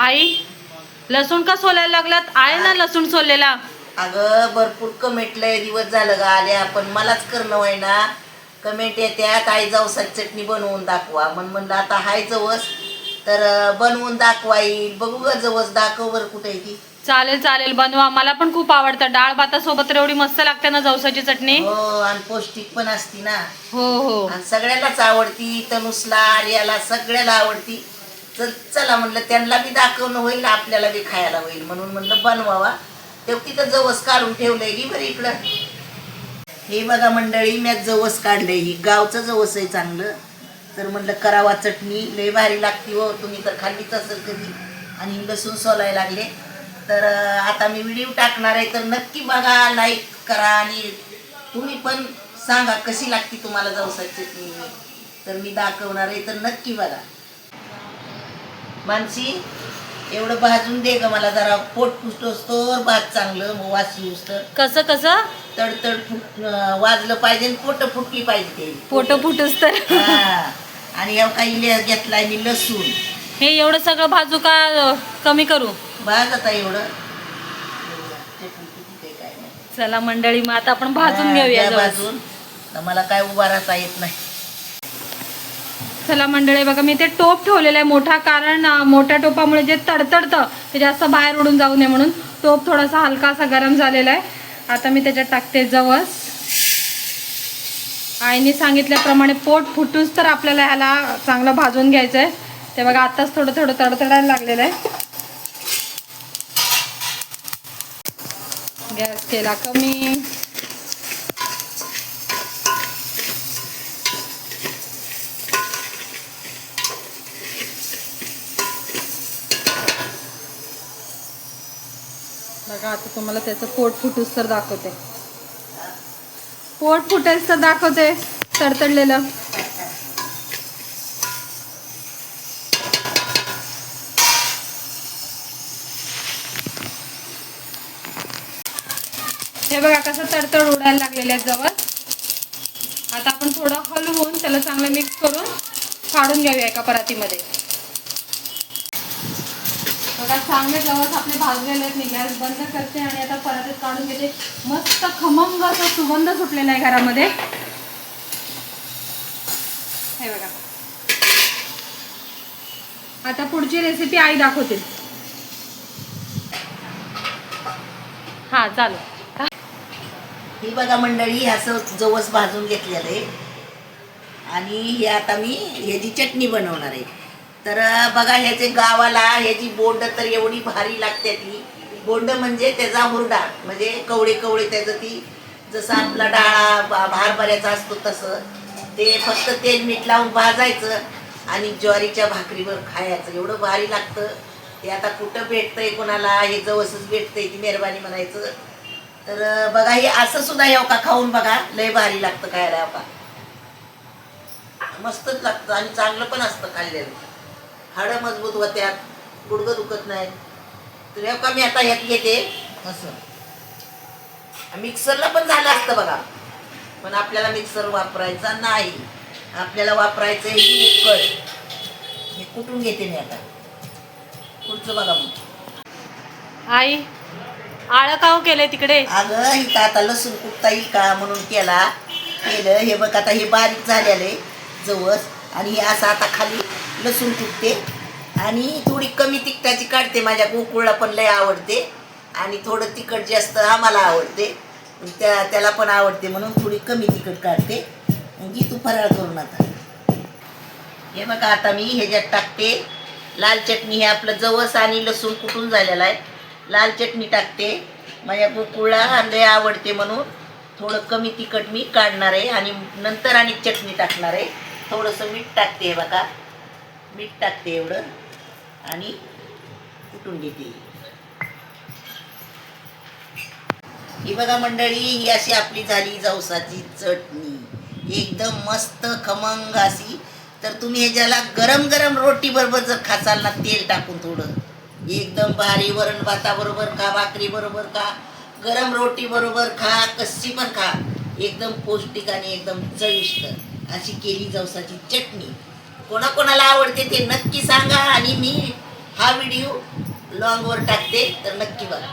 आई लसूण का सोलायला लागलात? आहे ना लसूण सोललेला. अगं भरपूर कमेंट लय दिवस झालं ग आल्या पण मलाच करणं होय ना कमेंट येत्या काय जवसाची चटणी बनवून दाखवा. मग म्हणलं आता हाय जवस तर अं, बनवून दाखवा येईल. बघू ग जवस दाखव बरं कुठे ती. चालेल चालेल बनवा. मला पण खूप आवडतं. डाळ भातासोबत तर एवढी मस्त लागते ना जवसाची चटणी. हो आणि पौष्टिक पण असती ना. हो हो. आणि सगळ्यालाच आवडती तनुसला आर्याला सगळ्याला आवडती. तर चला म्हणलं त्यांना बी दाखवणं होईल आपल्याला बी खायला होईल. म्हणून म्हणलं बनवावा. ते तिथं जवस काढून ठेवलंय की बरं इकडं? हे बघा मंडळी मी जवस काढलंय. ही गावचं जवस आहे चांगलं. तर म्हणलं करावा चटणी. लय भारी लागती हो. तुम्ही तर खाल्लीच असेल कधी. आणि लसूण सोलायला लागले. तर आता मी व्हिडिओ टाकणार आहे. तर नक्की बघा लाईक करा आणि तुम्ही पण सांगा कशी लागती तुम्हाला जवसाची चटणी. तर मी दाखवणार आहे. तर नक्की बघा. मानसी एवढं भाजून दे ग मला जरा. पोट पुसतोस भात चांगलं मग वास येऊस तर. कसं कसं? तडतड फुट अं, वाजलं पाहिजे आणि पोट फुटली पाहिजे ते. फोटो फुटूस तर. हा. आणि काही ले- घेतलाय मी लसूण. हे एवढं सगळं भाजू का अं, कमी करू? भाज आता एवढं. चटणी किती ते काय नाही. चला मंडळी मग आता आपण भाजून हा, घेऊया द्या. भाजून. तर मला काय उभा राहता येत नाही. चला मंडळी बघा मी ते टोप ठेवलेला आहे मोठा कारण मोठ्या टोपामुळे जे तडतडतं ते जास्त बाहेर उडून जाऊ नये म्हणून टोप थोडासा हलका असा गरम झालेला आहे. आता मी त्याच्यात टाकते जवस. आईने सांगितल्याप्रमाणे पोट फुटूच तर आपल्याला ह्याला चांगलं भाजून घ्यायचं आहे ते बघा आत्ताच थोडं थोडं तडतडायला लागलेलं आहे. गॅस केला कमी. बघा आता तुम्हाला त्याचं पोट फुटूस तर दाखवते. पोट फुटेस तर दाखवते तडतडलेलं. हे बघा कसं तडतड उडायला लागलेलं आहे जवळ. आता आपण थोडं हलवून त्याला चांगलं मिक्स करून काढून घ्यावी एका परातीमध्ये. बघा चांगले गवत आपले भाजलेले आहेत मी गॅस बंद करते आणि आता परातीत काढून घेते. मस्त खमंग असा सुगंध सुटलेला आहे घरामध्ये. हे बघा. आता पुढची रेसिपी आई दाखवते. हा चालू ही बघा मंडळी असं जवस भाजून घेतलेलं आहे. आणि हे आता मी ह्याची चटणी बनवणार आहे. तर बघा ह्याचे गावाला ह्याची बोंड तर एवढी भारी लागते ती. बोंड म्हणजे त्याचा हुरडा म्हणजे कवडे कवडे त्याचं ती. जसं आपला डाळा भार भारभऱ्याचा असतो तसं. ते फक्त तेल मीठ लावून भाजायचं आणि ज्वारीच्या भाकरीवर खायचं. एवढं भारी लागतं. ते आता कुठं भेटतंय कोणाला हे जवसच भेटतंय ती मेहरबानी म्हणायचं. तर बघा हे असं सुद्धा येऊ का? खाऊन बघा. लय भारी लागतं खायला येऊ का? मस्तच लागतं आणि चांगलं पण असतं खाल्लेलं हाडं मजबूत होत्यात गुडघं दुखत नाही तर का मी आता ह्यात घेते. असं. मिक्सरला पण झालं असतं बघा. पण आपल्याला मिक्सर वापरायचा नाही. आपल्याला वापरायचं ही उकळ. हे कुठून घेते मी आता? पुढचं बघा मग. आई आळ काव केले तिकडे? अगं इथं आता लसूण कुठता येईल का म्हणून केला. केलं हे बघ आता हे बारीक झालेलं आहे. जवस. आणि हे असं आता खाली लसूण टिकते आणि थोडी कमी तिखटाची काढते. माझ्या गोकुळला पण लय आवडते. आणि थोडं तिखट जास्त आम्हाला आवडते. त्या त्याला पण आवडते म्हणून थोडी कमी तिखट काढते. घे तू फराळ करून आता. हे बघा आता मी ह्याच्यात टाकते. लाल चटणी हे आपलं जवस आणि लसूण कुटून झालेलं आहे. लाल चटणी टाकते. माझ्या गोकुळला लय आवडते म्हणून थोडं कमी तिखट मी काढणार आहे. आणि नंतर आणि चटणी टाकणार आहे. थोडंसं मीठ टाकते हे बघा. मीठ टाकते एवढं आणि कुटून घेते. ही बघा मंडळी ही अशी आपली झाली जवसाची चटणी. एकदम मस्त खमंग अशी. तर तुम्ही ह्याच्याला गरम गरम रोटी बरोबर जर खाचाल ना तेल टाकून थोडं. एकदम भारी वरण भाताबरोबर खा भाकरी बरोबर खा. गरम रोटी बरोबर खा कशी पण खा. एकदम पौष्टिक आणि एकदम चविष्ट अशी केली जवसाची चटणी. कोणाकोणाला आवडते ते नक्की सांगा आणि मी हा व्हिडिओ लॉंगवर टाकते तर नक्की बघा.